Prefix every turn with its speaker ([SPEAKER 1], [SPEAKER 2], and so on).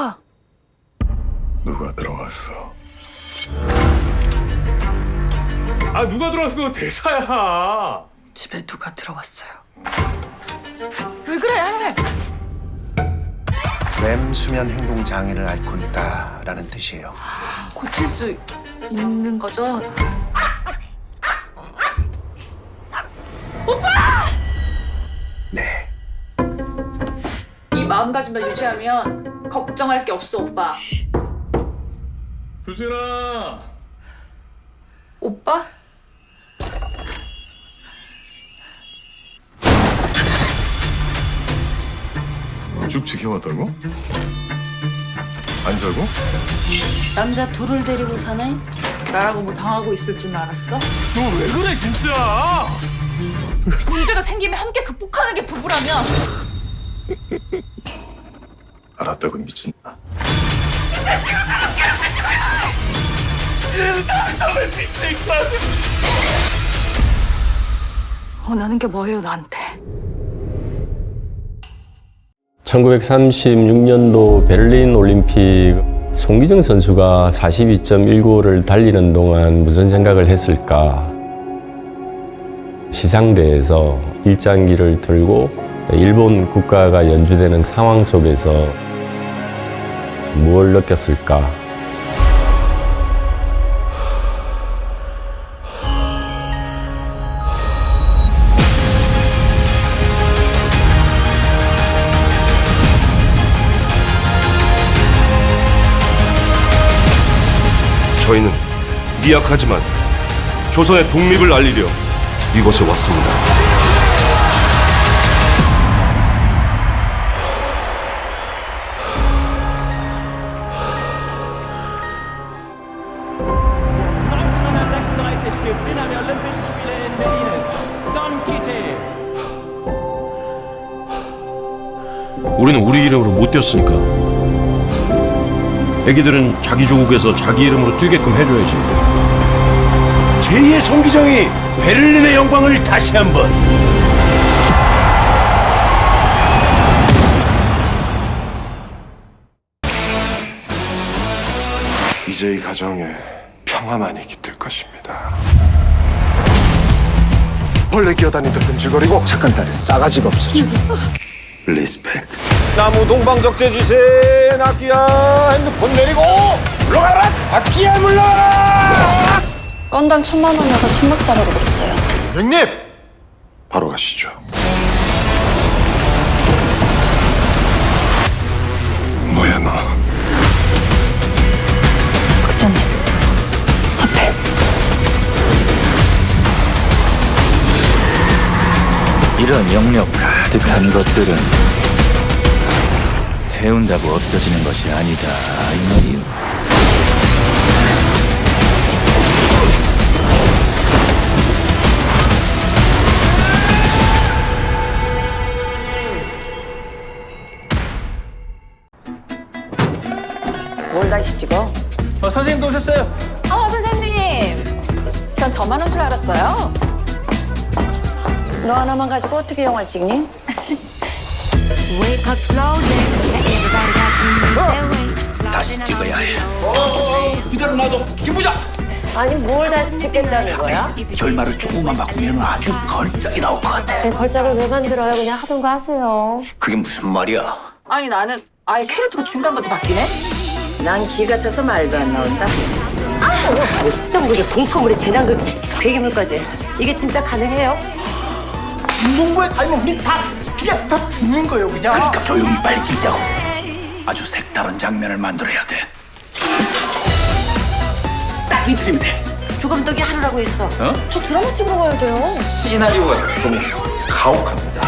[SPEAKER 1] 오빠.
[SPEAKER 2] 누가 들어왔어?
[SPEAKER 3] 아 누가 들어왔어 그거 대사야
[SPEAKER 1] 집에 누가 들어왔어요?
[SPEAKER 4] 왜 그래?
[SPEAKER 5] 램 수면 행동 장애를 앓고 있다라는 뜻이에요.
[SPEAKER 4] 고칠 수 있는 거죠?
[SPEAKER 5] 네.
[SPEAKER 4] 이 마음가짐만 유지하면 걱정할 게 없어 오빠.
[SPEAKER 3] 수진아
[SPEAKER 4] 오빠?
[SPEAKER 2] 쭉 지켜왔다고? 안 자고?
[SPEAKER 1] 남자 둘을 데리고 사네?
[SPEAKER 4] 나라고 뭐 당하고 있을 줄 알았어?
[SPEAKER 3] 너 왜 그래 진짜
[SPEAKER 4] 문제가 생기면 함께 극복하는 게 부부라면
[SPEAKER 2] 알았다고 미친.
[SPEAKER 1] 원하는 게 뭐예요 나한테?
[SPEAKER 6] 1936년도 베를린 올림픽 송기정 선수가 42.195를 달리는 동안 무슨 생각을 했을까? 시상대에서 일장기를 들고 일본 국가가 연주되는 상황 속에서 무엇을 느꼈을까?
[SPEAKER 7] 저희는 미약하지만 조선의 독립을 알리려 이곳에 왔습니다. 우리는 우리 이름으로 못 뛰었으니까. 애기들은 자기 조국에서 자기 이름으로 뛰게끔 해줘야지.
[SPEAKER 5] 제2의 송기정이 베를린의 영광을 다시 한번.
[SPEAKER 2] 이제 이 가정에 평화만이 깃들 것입니다.
[SPEAKER 5] 벌레 기어다니듯 흔들거리고 착한 딸의 싸가지가 없어져.
[SPEAKER 2] 리스펙.
[SPEAKER 7] 나무 동방 적재 주세 낙기야 핸드폰 내리고 물러가라 낙기야 물러가라
[SPEAKER 8] 건당 천만 원이어서 천막사라고 그랬어요.
[SPEAKER 5] 형님!
[SPEAKER 2] 바로 가시죠.
[SPEAKER 9] 이런 영역 가득한 것들은 태운다고 없어지는 것이 아니다 이 말이요.
[SPEAKER 8] 뭘 다시 찍어?
[SPEAKER 10] 어, 선생님도 오셨어요.
[SPEAKER 8] 어, 선생님! 전 저만 온 줄 알았어요. 너 하나만 가지고 어떻게 영화를 찍니?
[SPEAKER 9] 다시 찍어야 해.
[SPEAKER 8] 아니, 뭘 다시 찍겠다는 거야?
[SPEAKER 9] 결말을 조금만 바꾸면 아주 걸작이 나올 것 같아.
[SPEAKER 8] 걸작을 왜 만들어요? 그냥 하던 거 하세요.
[SPEAKER 9] 그게 무슨 말이야?
[SPEAKER 8] 아니, 나는 아예 캐릭터가 중간부터 바뀌네? 난 기가 차서 말도 안 나온다. 아! 시정국의 공포물의 재난극, 괴기물까지. 이게 진짜 가능해요?
[SPEAKER 10] 운동부에 살면 우리 다 그냥 다 죽는 거예요, 그냥.
[SPEAKER 9] 그러니까 조용히 빨리 찍자고. 아주 색다른 장면을 만들어야 돼. 딱 이틀이면 돼.
[SPEAKER 8] 조금 더기 하루라고 했어.
[SPEAKER 9] 어?
[SPEAKER 8] 저 드라마 찍으러 가야 돼요.
[SPEAKER 9] 시나리오가 좀 가혹합니다.